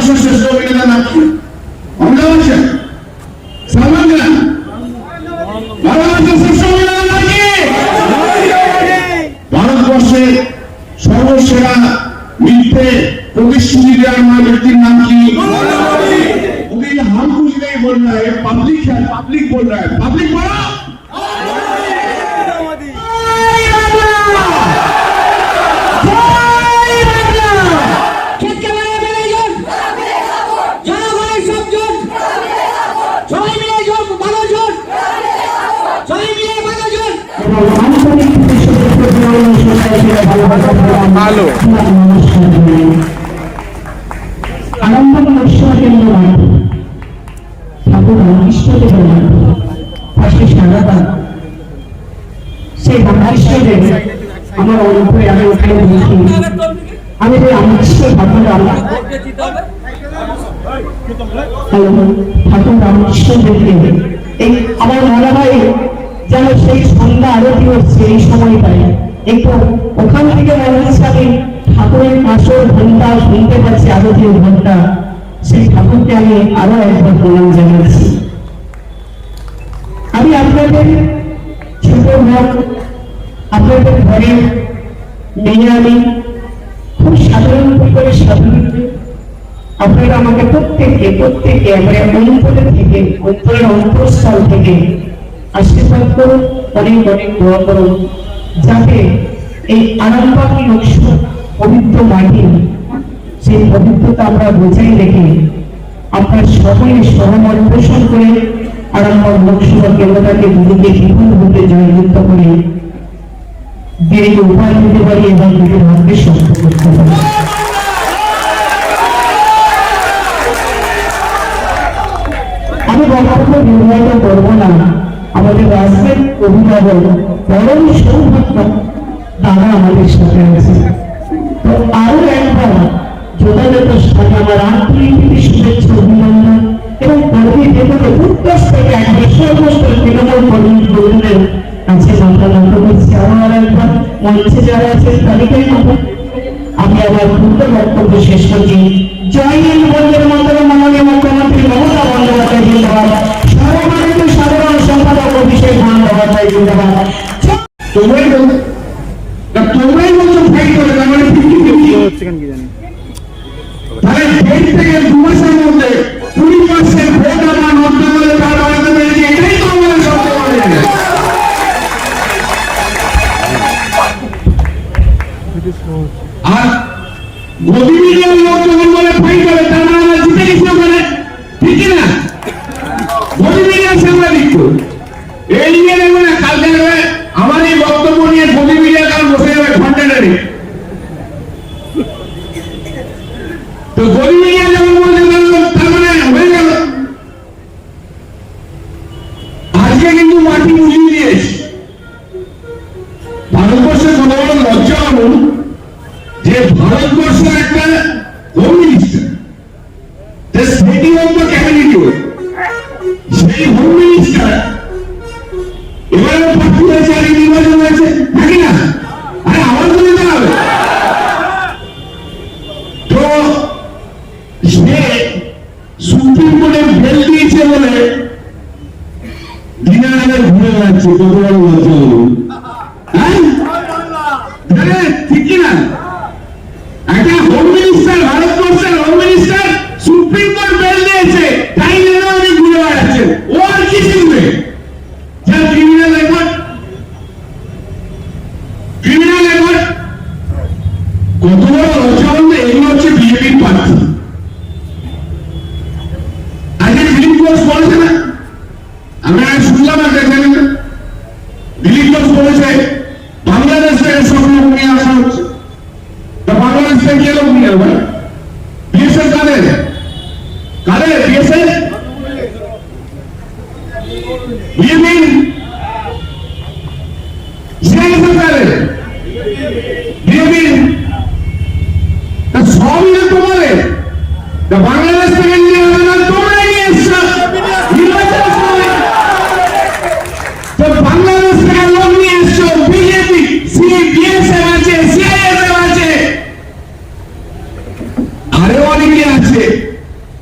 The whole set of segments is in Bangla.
ভারতবর্ষের শ্রেষ্ঠ অভিনেতার নাম কি অমিতাভ বচ্চন সালমান খান ভারতবর্ষের শ্রেষ্ঠ অভিনেতার নাম কি ভারতবর্ষে সর্বসেরা মিথ্যে প্রতিশ্রুতি দেওয়ার মা ব্যক্তির নাম কি वो ये हम कुछ नहीं बोल रहा है पब्लिक है पब्लिक बोल रहा है पब्लिक बोलो নয় ঠাকুর রামকৃষ্ণদেব পাশে সারদা সেই রামকৃষ্ণদেব আমার অনুভবে আমি ওখানে দেখি আমি যে রামকৃষ্ণ ঠাকুর রাম ঠাকুর রামকৃষ্ণদেবকে এই আমার মনে হয় যেন সেই সন্ধ্যা আরতি হচ্ছে, এই সময়টায়। একটু ওখান থেকে মনে হচ্ছে আমি ঠাকুরের আসল ঘণ্টা শুনতে পাচ্ছি, আরতির ঘণ্টা। সেই ঠাকুরকে আমি আরও একবার প্রণাম জানাচ্ছি। আমি আপনাদের ছোট ভাব আপনাদের ঘরে মেয়ে আমি, খুব সাধারণ করে স্বাভাবিক আপনারা আমাকে প্রত্যেককে প্রত্যেককে আমরা অন্তরে থেকে, অন্তরের অন্তঃস্থল থেকে আশীর্বাদ করুন অনেক অনেক দোয়া করুন যাতে এই আরামবাগী লোকসভা পবিত্র মাটি সেই পবিত্রতা আমরা বজায় রেখে আপনার সকলে সহমত পোষণ করে আরামবাগ লোকসভা কেন্দ্রটাকে দুদিকে বিপুলভাবে জয়যুক্ত করে দীর্ঘ উপায় দিতে পারি এবং দুটির হাতকে শক্ত করতে পারি। আমি বক্তব্য নির্বাহিত করব না। আমাদের রাজনীতির অভিভাবক বড়ই সৌভাগ্য দাদা আমাদের সাথে আছে। তো আরও একবার যথাযথ সাথে আমার আন্তরিক শুভেচ্ছা অভিনন্দন এবং কর্মী যেগুলো উত্তর থেকে একবার তৃণমূল কাছে নত করছি। আবার একবার মঞ্চে যারা আছেন তালিকায় আমি আমার পূর্ণ বক্তব্য শেষ করছি। আর মোদী মিডিয়ার লোক বলে ফাইট করে তার মানে ঠিক না? মোদী মিডিয়ার সাংবাদিক তো। এই নিয়ে কালকে আমার এই বক্তব্য নিয়ে মোদী মিডিয়া কারণ বসে যাবে ঘন্টাটারি তো ভারতবর্ষের একটা হোম মিনিস্টার যে সেটিং অফ দ্য ক্যাবিনেট সেই হোম মিনিস্টার এবারে আগে না? দিয়েছে বলে দিনারাদের ঘুরে বেড়াচ্ছে হ্যাঁ? ঠিক কি না একটা হোম মিনিস্টার ভারতবর্ষের home minister supreme court bail দিয়েছে তাই জন্য উনি ঘুরে বেড়াচ্ছেন ও আর কি শিখবে যা ক্রিমিনাল রেকর্ড ক্রিমিনাল রেকর্ড কত বড় লজ্জা বলতে এগুলো হচ্ছে বিজেপির প্রার্থী আজকে দিলীপ ঘোষ বলেছে না আমরা শুনলাম একটা চ্যানেলে দিলীপ ঘোষ বলেছে বাংলাদেশ থেকে সব লোক নিয়ে আসা হচ্ছে তা বাংলাদেশ থেকে কে লোক নিয়ে আসবে বিএসএফ কাদের? কাদের? বিএসএফ? বিএপি সিআইএসএফ কাদের? তা সবই তোমাদের তা বাংলাদেশ থেকে নিয়ে হবে না তোমরাই নিয়ে এসছো নির্বাচনের সময় তো বাংলাদেশ থেকে লোক নিয়ে এসছো বিজেপি সিবিএসএফ আছে সিআইএসএফ আছে আরও অনেকে আছে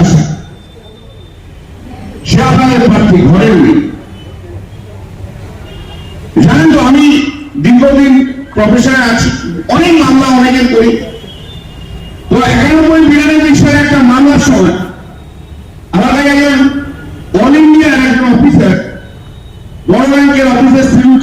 আসে। সে আপনাদের প্রার্থী ঘরের জানেন তো, আমি দীর্ঘদিন প্রফেশনে আছি, অনেক মামলা অনেকের করি। তো একানব্বই বিরানব্বই সালে একটা মামলার সময় আমার কাছে একজন অল ইন্ডিয়ার একজন অফিসার বড় ব্যাংকের অফিসার সিভিল